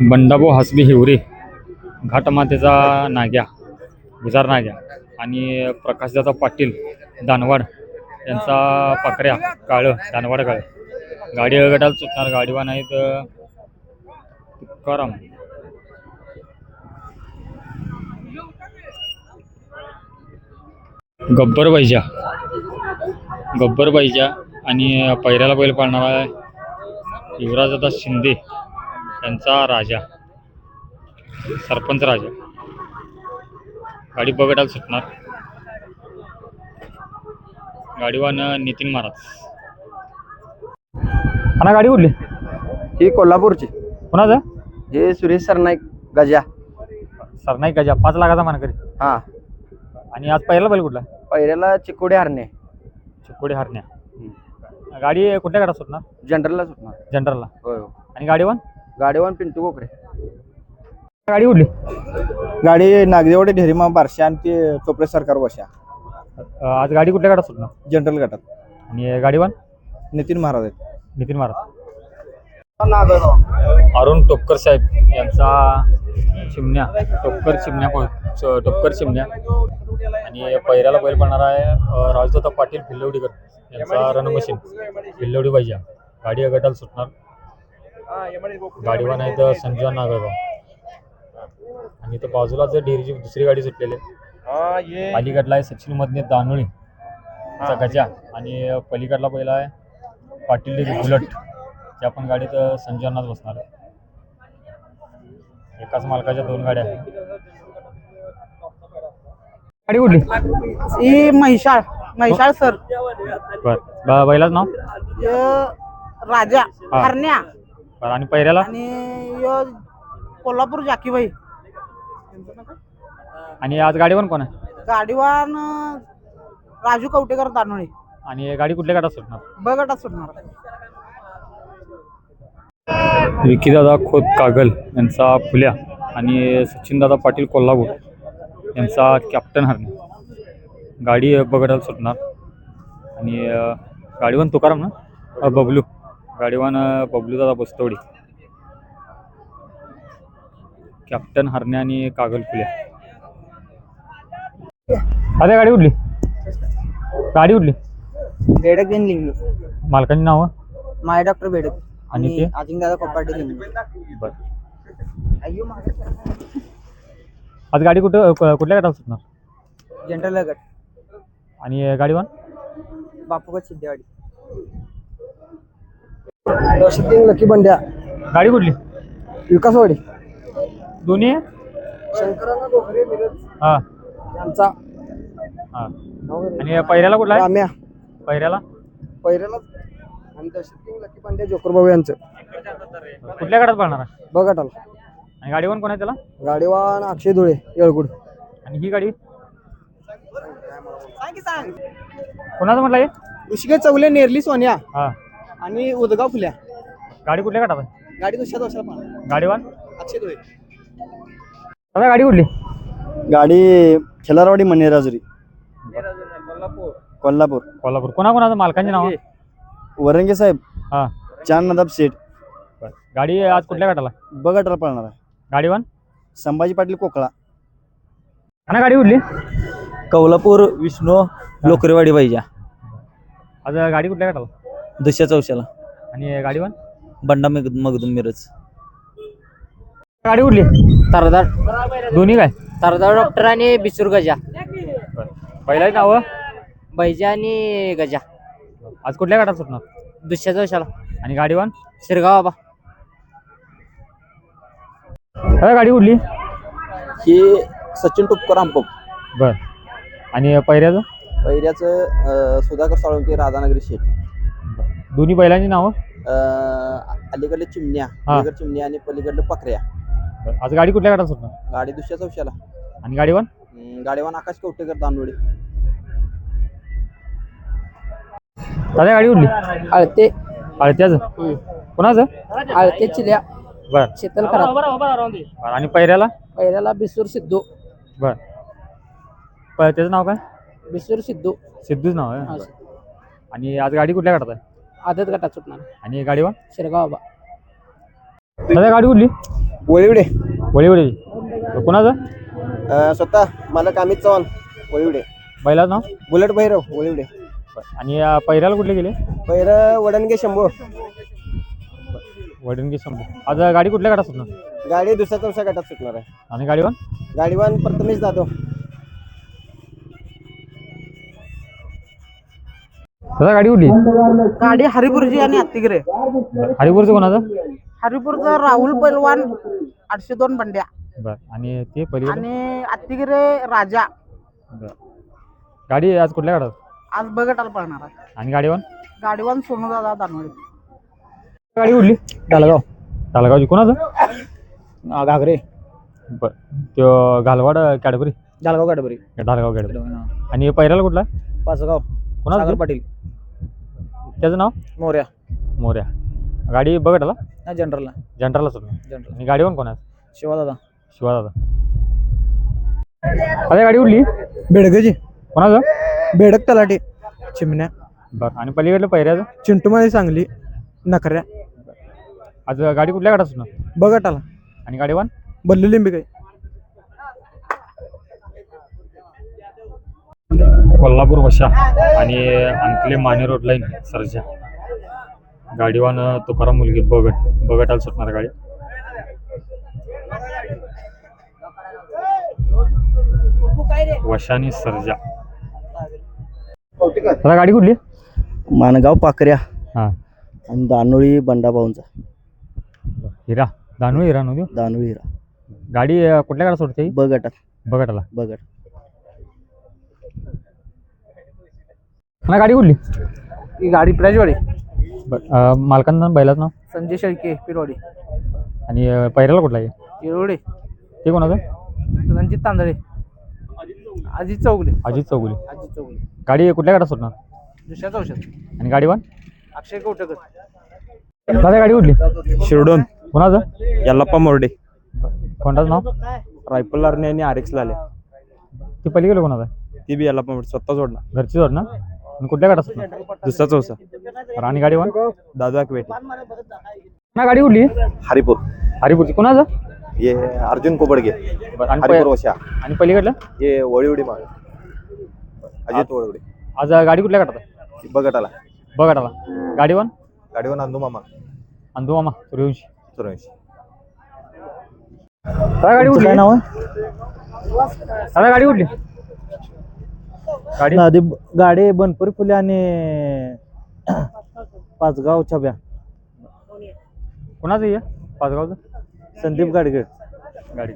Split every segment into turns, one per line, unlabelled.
बंडाबो हसबी हिवरे घाटमातेचा नाग्या गुजार नाग्या आणि प्रकाशदादा पाटील दानवाड यांचा पाकऱ्या काळं दानवाड काळं. गाडी गटाला सुटणार गाडीवान आहेत तर तुकाराम. गब्बर बैजा गब्बर बैजा आणि पैऱ्याला बैल पाळणारा युवराजदा शिंदे. यांचा राजा. सरपंच राजा. गाडी बघटाला सुटणार. गाडीवान नितीन महाराज. आणा गाडी उडली
ही कोल्हापूरची.
कोणाचं?
हे सुरेश सरनाईक गजा.
सर नाही गजा. पाच लाखाचा मानकरी.
हा.
आणि आज पहिला बैल कुठला?
पहिल्याला चिकोडे हरणे.
चिकोडी हरण्या गाडी कुठल्या गाडात सुटणार?
जनरलला सुटणार.
जनरलला.
होय हो
आणि गाडीवान?
गाडीवान पिंटू कोकरे
गाडी उडली
गाडी नागदेवडे ढेरीमा बारशे आणि ते चोपडे सरकार वशा.
आज गाडी कुठल्या गाडात सुटणार
जनरल गटात.
आणि गाडीवान
नितीन महाराज आहेत.
नितीन महाराज. अरुण टोपकर साहेब यांचा चिमण्या टोपकर चिमण्या च- टोपकर चिमण्या. आणि पैऱ्याला बैल बनणार आहे अ, राजदत्ता पाटील भिल्लवडीकर यांचा रणमशीन भिल्लवडी पाहिजे गाडी गटाला सुटणार. गाडीवान आहेत संजय नागरगाव. आणि इथं बाजूला जर डेअरीची दुसरी गाडी सुटलेली. आहे अलीकडला आहे सचिन मधने दानोळी. चा गजा आणि पलीकडला पहिला आहे पाटील बुलट त्या पण गाडीत संजयनाथ बसणार आहे. एकाच मालकाच्या दोन गाड्या आहेत. गाडी कुठली?
ही म्हैसाळ म्हैसाळ सर.
बर. बैलाच नाव?
राजा. हरण्या.
बरं आणि पैऱ्याला
आणि य कोल्हापूर जाकीबाई.
आणि आज गाडीवर कोण आहे?
गाडीवान राजू कवटेकर दानोळे.
आणि गाडी कुठल्या गाडात सुटणार?
बगटात सुटणार.
विकीदादा खोत कागल यांचा फुल्या आणि सचिनदादा पाटील कोल्हापूर यांचा कॅप्टन हरणे. गाडी बघडायला सुटणार. आणि अ, गाडीवान तुकाराम ना? अ, बबलू. गाडीवान अ, बबलू दादा बस्तवडी. कॅप्टन हरणे आणि कागल फुल्या अरे गाडी उडली. गाडी उडली.
बेडक देऊन लिंगलो
मालकांची नावं?
माय डॉक्टर बेडक.
आणि ते?
अजिंक्य दादा कोपाटे लिंगलो
बरं. आज गाडी कुठं क- कुठल्या गटात सुटणार?
जनरल गट.
आणि गाडीवान?
बापूगत सिद्धेवाडी.
दर्शक लकी बंड्या.
गाडी कुठली?
विकासवाडी.
दोन्ही? आहे?
शंकरांना मिरज
हा.
यांचा.
हा. आणि पहिऱ्याला कुठला आहे?
राम्या.
पहिऱ्याला?
पहिल्याला आणि दर्शक लकी बंड्या जोकरबाबू यांचं.
कुठल्या गाडात पळणार आहे?
बघाटाला
आणि गाडीवान कोण आहे त्याला?
गाडीवान अक्षय धुळे येळगुड.
आणि ही गाडी? कोणाचं म्हटलं हे?
ऋषिकेश चौले नेरली सोन्या.
हा.
आणि उदगाव फुल्या.
गाडी कुठल्या आहे?
गाडी दुसऱ्या दोषाला पाहणार
गाडीवान
अक्षय धुळे
दादा गाडी कुठली?
गाडी खेलारवाडी मनेराजुरी. कोल्हापूर.
कोल्हापूर. कोणा कोणाचं मालकांची नाव?
वरंगे. साहेब.
हा.
चांद नदाब शेठ.
बरं. गाडी आज कुठल्या गाठाला
बघाटाला पळणार आहे.
गाडीवान
संभाजी पाटील कोकळा.
आणि गाडी उडली
कौलापूर विष्णू लोकरेवाडी पाहिजे
आज गाडी कुठल्या गाठाला
दुसऱ्या चौशाला.
आणि गाडीवान?
बंडा मग मगदूम मिरज.
गाडी उडली
तरदार
दोन्ही काय?
तरदार डॉक्टर आणि बिसूर गजा.
बरं. पहिलाच नाव?
बैजा आणि गजा.
आज कुठल्या गाठात सुटणार?
दुसऱ्या दोषाला
आणि गाडीवान?
शिरगाव बाबा.
दादा गाडी उडली
हे सचिन टुपकर अंपक
बर. आणि पहिऱ्याचं?
पहिल्याचं सुधाकर साळुंके राधानगरी शेठ.
दोन्ही बैलांची नावं?
अं, अलीकडले चिमण्या
हा.
अलीकडे चिमण्या आणि पलीकडलं पकऱ्या.
बरं. आज गाडी कुठल्या गाठात सुटणार?
गाडी दुसऱ्या चौशाला
आणि गाडीवान
अं, गाडीवान आकाश कवटेकर दानवडी.
दादा गाडी उडली?
आळते.
अळत्याचं कोणाचं?
आळते चिल्या.
बर.
शीतल खराब.
बरं. आणि पहिऱ्याला?
पहिल्याला बिसूर सिद्धू.
बर. प- त्याचं नाव काय?
बिसूर सिद्धू.
सिद्धूच नाव आहे. आणि आज गाडी कुठल्या आहे?
आदत गटात सुटणार.
आणि गाडीवान
शिरगाव बाबा
दादा गाडी उडली
वळिवडे.
वळीवळी कोणाचं?
अं, स्वतः मालक अमित चव्हाण वळिवडे.
बैलाचं नाव?
बुलेट भैरव वळिवडे.
आणि अं, पहिऱ्याला कुठले गेले?
पैर वडणगे शंभू.
वडील शंभू. आज गाडी कुठल्या गाडात सुटणार?
गाडी दुसऱ्या चौथ्या गटात सुटणार आहे.
आणि गाडीवर
गाडीवान प्रथमेश जाधव.
दादा गाडी कुठली?
गाडी हरिपूरची आणि हत्तीगिरे.
हरिपूरचं कोणाचं?
हरिपूरचा राहुल पैलवान आठशे दोन बंड्या.
बरं आणि ते पलीकडे?
आणि हत्तीगिरे राजा.
बरं. गाडी आज कुठल्या गाडात
आज बगटाला पळणार आहे.
आणि गाडीवर
गाडीवान सोनू दादा दानवडे
गाडी कुठली?
डालगाव
तालगावची. कोणाचं?
घागरे.
बरं. त्यो घालवाड कॅडबरी?
डालगाव गाडबरी
ढालगाव कॅडबरी. आणि पहिऱ्याला कुठला?
पाचगाव. सागर? पाटील.
त्याचं नाव?
मोर्या.
मोऱ्या गाडी बघत आला?
हा जनरलला.
जनरलला सुटणार
जनरल.
आणि गाडीवर कोण आहे
शिवा दादा
शिवा दादा अरे गाडी उडली.
बेडगजी.
कोणाचं?
बेडक तलाटे चिमण्या.
बरं. आणि पलीकडलं पहिऱ्याचं?
चिंटूमध्ये सांगली. नखऱ्या.
आज गाडी कुठल्या गाडात सुटणार
बगटाला
आणि गाडीवर
बल्लू लिंबिकाई.
कोल्हापूर वशा आणि अंकले माने रोड लाईन सरजा. गाडीवान तुकाराम मुलगी बगट बगटाला सुटणार गाडी. वशानी सरजा. आता गाडी कुठली?
मानगाव पाकऱ्या
हां.
आणि दानोळी बंडाभाऊंचा
हिरा. दानू हिरा नव्हती?
दानोळी हिरा.
गाडी अं, कुठल्या गाडा सुटते
बगटात.
बगटाला.
बगट.
ना गाडी कुठली?
ही गाडी प्राजवाडी
बरं अं, मालकांचं बैलाचं नाव?
संजय शेळके पिरवाडी.
आणि अं, पहिऱ्याला कुठला आहे?
येळवडे
ते कोणाचं?
रणजित तांदळे. अजित चौगले.
अजित चौगुले.
अजित चौगले.
गाडी कुठल्या गाडात सुटणार?
दुसऱ्या चौशात
आणि गाडीवान
अक्षय कौटकर.
दादा गाडी कुठली?
शिरडोन.
कोणाचं?
यल्लाप्पा मोर्डे.
कोणाचं नाव?
रायफल आर्ने आणि आर एक्स लाले.
ती पलीकडे कोणाचं? आहे
ती बी यल्लाप्पा मोर्डे स्वतः जोडणार.
घरची जोड ना आणि कुठल्या गाडात सुटणार
दुसरा चौसा
आणि गाडीवान
दादा कवेटी.
ना गाडी कुठली
हरिपूर.
हरिपूरची. कोणाचं?
ये अर्जुन कोबडगे.
आणि
हरिपूर
पहि-
वशा
आणि पलीकडलं?
ये वळीवडी माळ अजित वळवडे.
आज गाडी कुठल्या गाडात आहे?
बगटाला
बघा गाडीवान
गाडीवर नांदू मामा
अंधू मामा. सूर्यवंशी.
सुरवंशी
दादा गाडी कुठली
नाव
दादा गाडी कुठली गाडी?
गाडी बनपुरी फुले आणि पाचगाव छब्या.
कोणाचं आहे पाचगावचं?
संदीप गाडगे
गाडी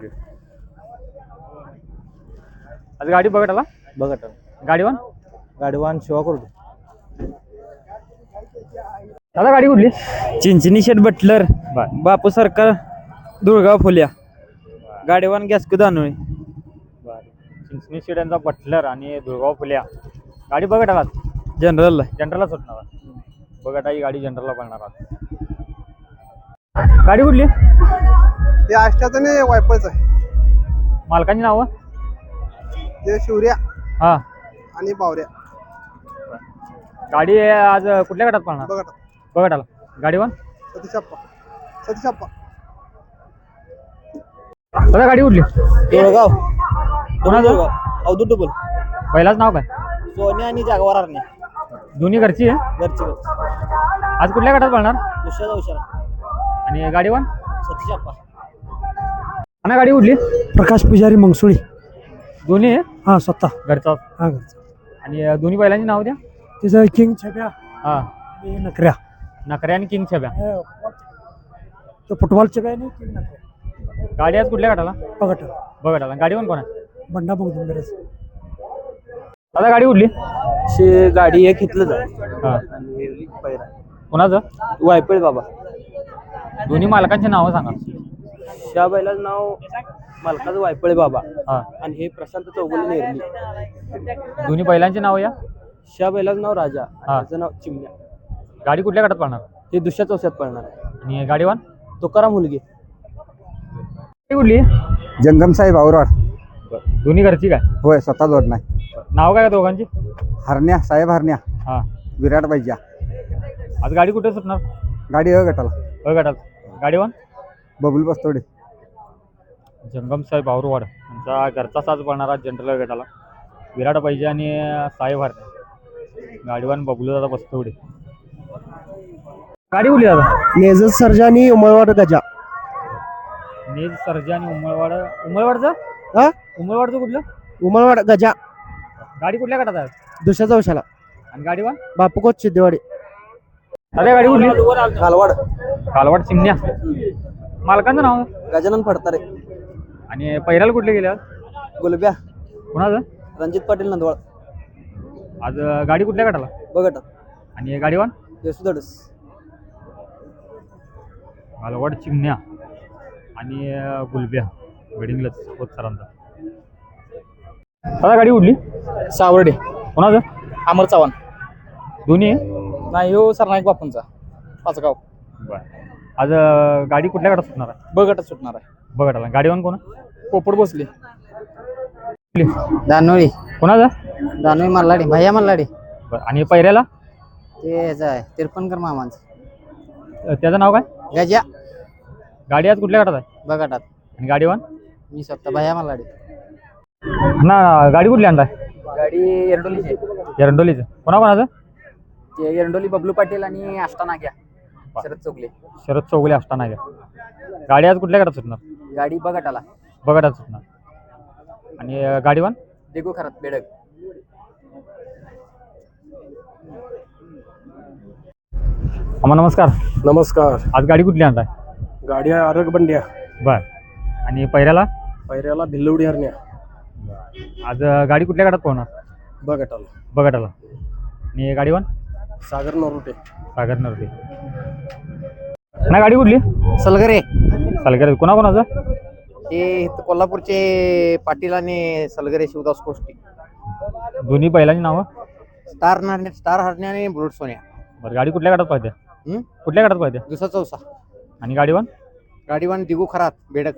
आज गाडी बघत आला
बगटाला
गाडीवान
गाडीवान शिवा कोरडे.
दादा गाडी कुठली?
चिंचणी शेट बटलर बापू सरकार दुर्गाव फुल्या. गाडीवान गॅसकू दानोळी.
चिंचणी शिड्यांचा बटलर आणि दुर्गाव फुल्या गाडी बघत आला
जनरलला.
जनरलला सुटणार बघत ही गाडी जनरलला पळणार आज. गाडी कुठली?
ते आष्ट्याचं नाही वायपळचं आहे.
मालकांची नावं?
ते शिवऱ्या
हा.
आणि बावऱ्या.
गाडी आज कुठल्या गटात पळणार
बघा
बघत आला. गाडीवान
सतीशाप्पा. सतीशाप्पा.
दादा गाडी कुठली? कोणाचं?
अवधूत डुबल
पहिलाच नाव काय?
सोनी आणि जागवार आरणे
दोन्ही घरची आहे?
घरची
आज कुठल्या गटात पळणार
दुसऱ्या चौशाला
आणि गाडीवान
सतीशाप्पा
आणि गाडी कुठली
प्रकाश पुजारी मंगसुळी.
दोन्ही आहे?
हा स्वतः.
घरचा.
हा
आणि अं, दोन्ही बैलांची नाव द्या.
तिचं किंग छब्या
हा.
आणि नकऱ्या.
नकऱ्या आणि किंग छब्या.
तो फुटबॉल छब्या. नाही किंग नकऱ्या.
गाडी आज कुठल्या गटाला?
बघट
बघत आला गाडीवान कोण आहे?
बंडा बघून बरेच
दादा गाडी कुठली?
शे गाडी एक घेतलं
हा.
आणि पैरा
कोणाचं?
वायपळ बाबा.
दोन्ही मालकांची नावं सांगा.
त्या बैलाचं नाव मालकाचं वायपळे बाबा.
हा.
आणि हे प्रशांत चौगुले नेरली.
दोन्ही बैलांची नावं या?
त्या बैलाचं नाव राजा.
हा.
त्याचं नाव चिमण्या.
गाडी कुठल्या गटात पळणार?
हे दुसऱ्या चौथ्यात पळणार आहे.
आणि गाडीवान?
तुकाराम मुलगी.
गाडी कुठली?
जंगम साहेब आवराड
दोन्ही घरची काय?
होय स्वतः जोडणार
नाव काय दोघांची?
हरण्या साहेब हरण्या.
हा.
विराट बैजा.
आज गाडी कुठे सुटणार?
गाडी अ गटाला.
अ गटात गाडीवान
बबुल बस्तोडे.
जंगमसाहेब आवरवाड यांचा घरचा साज पळणारा जनरल गटाला. विराट पाहिजे आणि साहेब हरणे गाडीवान बबलू दादा बस्तवडे गाडी कुठली दादा?
नेजत सर्जा आणि उमरवाड गजा.
नेज सर्जा आणि उमळवाड. उमळवाडचं?
हा?
उमळवाडचं कुठलं?
उमरवाड गजा.
गाडी कुठल्या गटात आहे?
दुसऱ्या चौशाला.
आणि गाडीवान
बापूकोच सिद्धेवाडी.
अरे गाडी कुठली?
कालवाड.
कालवाड चिमण्या मालकांचं नाव?
गजानन फडतारे.
आणि पैराला कुठले गेले? आज
गुलब्या.
कुणाचं?
रणजित पाटील नंदवाळ
आज अं, गाडी कुठल्या गटाला?
बघट
आणि गाडीवान
येसुदडस
मालवड चिमण्या आणि अं, गुलब्या. गडिंगलच होत सरांचा. दादा गाडी उडली
सावर्डे.
कोणाचं?
अमर चव्हाण.
दोन्ही
नाही हो सरनाईक बापूंचा. पाचगाव.
बरं. आज अं, गाडी कुठल्या गटात सुटणार आहे?
बघटच सुटणार आहे.
बघा गाडीवान कोण
पोपट बसले
दानोळी.
कोणाचं?
दानोळी मल्लाडी भैया मल्लाडी
बरं. आणि पैऱ्याला
ते आहे तिरपणकर मामांचं.
अं, त्याचं नाव काय?
गजा.
गाडी आज कुठल्या गटात आहे?
बघटात
आणि गाडीवान?
मी स्वतः भैया मल्लाडी
ना गाडी कुठली आणताय
गाडी एरडोलीची.
एरंडोलीचं. कोणा कोणाचं?
ते एरडोली बबलू पाटील आणि अष्टानाग्या शरद चौगले.
शरद चौगले असताना घ्या गाडी आज कुठल्या गटात सुटणार?
गाडी बघटाला
बघाटात सुटणार. आणि अं, गाडीवान?
देगू खरात बेडक
अम्मा नमस्कार.
नमस्कार.
आज गाडी कुठली आणताय
गाडी आरग बंड्या
बर. आणि पैऱ्याला
पैऱ्याला भिल्लवडी हरण्या.
आज अं, गाडी कुठल्या गटात पोहणार?
बघटाला
बघाटाला आणि गाडीवान
सागर नरोटे.
सागर नरते ना गाडी कुठली?
सलगरे.
सालगर. कोणा कोणाचं
ते इथं कोल्हापूरचे पाटील आणि सलगरे शिवदास कोष्टी.
दोन्ही बैलांची नावं?
स्टार नारणे स्टार हरणे आणि बुलेट सोन्या.
बरं गाडी कुठल्या गटात पाहिजे
हं?
कुठल्या गटात पाहिजे
दुसरा चौसा.
आणि गाडीवान
गाडीवान दिगू खरात बेडक.